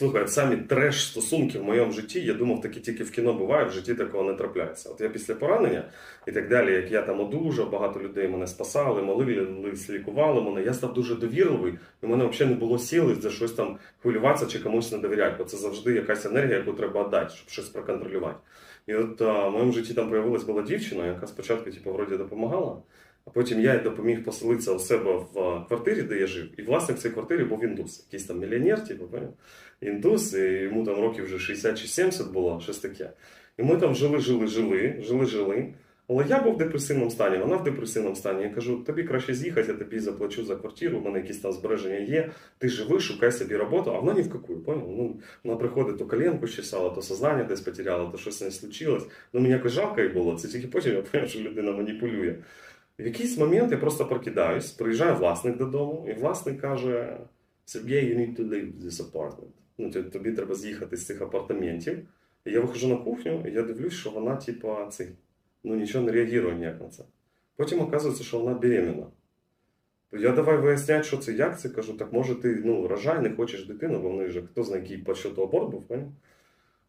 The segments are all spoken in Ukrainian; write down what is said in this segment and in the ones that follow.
Слухай, самі треш стосунки в моєму житті, я думав, такі тільки в кіно буває, в житті такого не трапляється. От я після поранення і так далі, як я там одужав, багато людей мене спасали, молились, лікували мене. Я став дуже довірливий, і в мене взагалі не було сили за щось там хвилюватися чи комусь не довіряти, бо це завжди якась енергія, яку треба віддати, щоб щось проконтролювати. І от а, в моєму житті там появилась була дівчина, яка спочатку, типу, вроді допомагала. Потім я допоміг поселитися у себе в квартирі, де я жив, і власник цієї квартири був індус, якийсь там мільйонер, типу, індус, і йому там років вже 60 чи 70 було, щось таке. І ми там жили, жили, жили, жили, жили. Але я був в депресивному стані, вона в депресивному стані. Я кажу, тобі краще з'їхати, я тобі заплачу за квартиру, у мене якісь там збереження є. Ти живи, шукай собі роботу, а вона ні в какую, поняв? Ну, вона приходить, то коленку чесала, то сознання десь потеряла, то щось не случилось. Ну мені якось жалко їй було. Це тільки потім я поняв, що людина маніпулює. В якийсь момент я просто прокидаюсь, приїжджає власник додому, і власник каже: Сергій, you need to leave this apartment. Ну, тобі- треба з'їхати з цих апартаментів. І я виходжу на кухню, і я дивлюсь, що вона, типа, цей, ну нічого не реагує ніяк на це. Потім оказується, що вона беременна. Я давай виясняти, що це, як це. Кажу, так може ти ну, рожай, не хочеш дитину, бо в них хто знає, який по аборт був, поняв?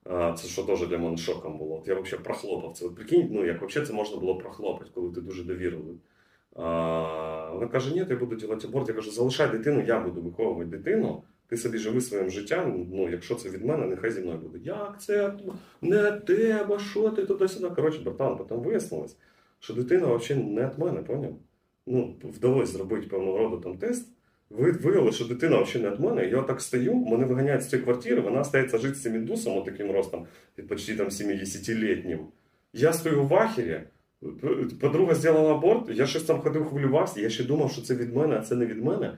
Це що теж для мене шоком було. От я взагалі прохлопав це. От прикинь, ну як взагалі це можна було прохлопати, коли ти дуже довірливий. Вона каже, ні, я буду робити аборт. Я кажу, залишай дитину, я буду виховувати дитину. Ти собі живи своїм життям. Ну, якщо це від мене, нехай зі мною буде. Як це не тебе? Що ти туди-сюди? Коротше, братан, потім вияснилось, що дитина взагалі не від мене, поняв? Ну, вдалося зробити певного роду там тест. Ви виявили, що дитина взагалі не від мене. Я так стою, мене виганяють з цієї квартири, вона стається жити з цим індусом, от таким ростом, під почти там 70-літнім. Я стою в ахері. Подруга зробила аборт, я щось там ходив, хвилювався, я ще думав, що це від мене, а це не від мене.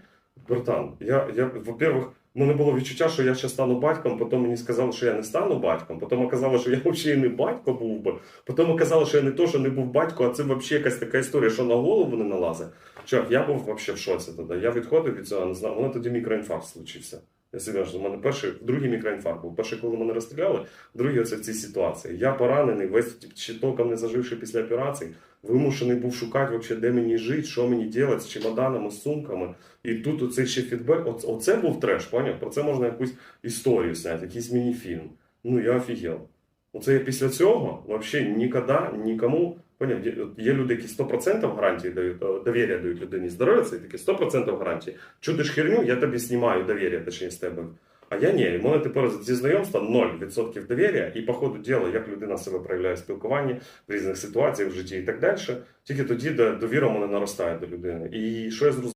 Братан, я, я во-первых, мене було відчуття, що я ще стану батьком, потім мені сказали, що я не стану батьком, потім оказалося, що я взагалі не батько був би, потім оказалося, що я не то, що не був батько, а це взагалі якась така історія, що на голову не налазить. Чувак, я був взагалі в шоці тоді. Я відходив від цього, не у мене тоді мікроінфаркт случився. Я серйозно, у мене перший, другий мікроінфаркт був. Перший, коли мене розстріляли, другий оце в цій ситуації. Я поранений, весь ще толком не заживши після операції, вимушений був шукати, вообще, де мені жити, що мені робити з чемоданами, з сумками. І тут оцей ще фідбек. Оце, оце був треш, поняв? Про це можна якусь історію зняти, якийсь міні-фільм. Ну я офігел. Оце я після цього взагалі ніколи нікому. Поняв, є, люди, які 100% гарантії дають, е, довір'я дають людині здоров'я, це такі 100% гарантії. Чудиш херню, я тобі знімаю довір'я, точніше з тебе. А я ні, У мене тепер зі знайомства 0% довір'я, і по ходу діла, як людина себе проявляє в спілкуванні в різних ситуаціях в житті і так далі. Тільки тоді де довіра в мене наростає до людини. І що я зрозумів?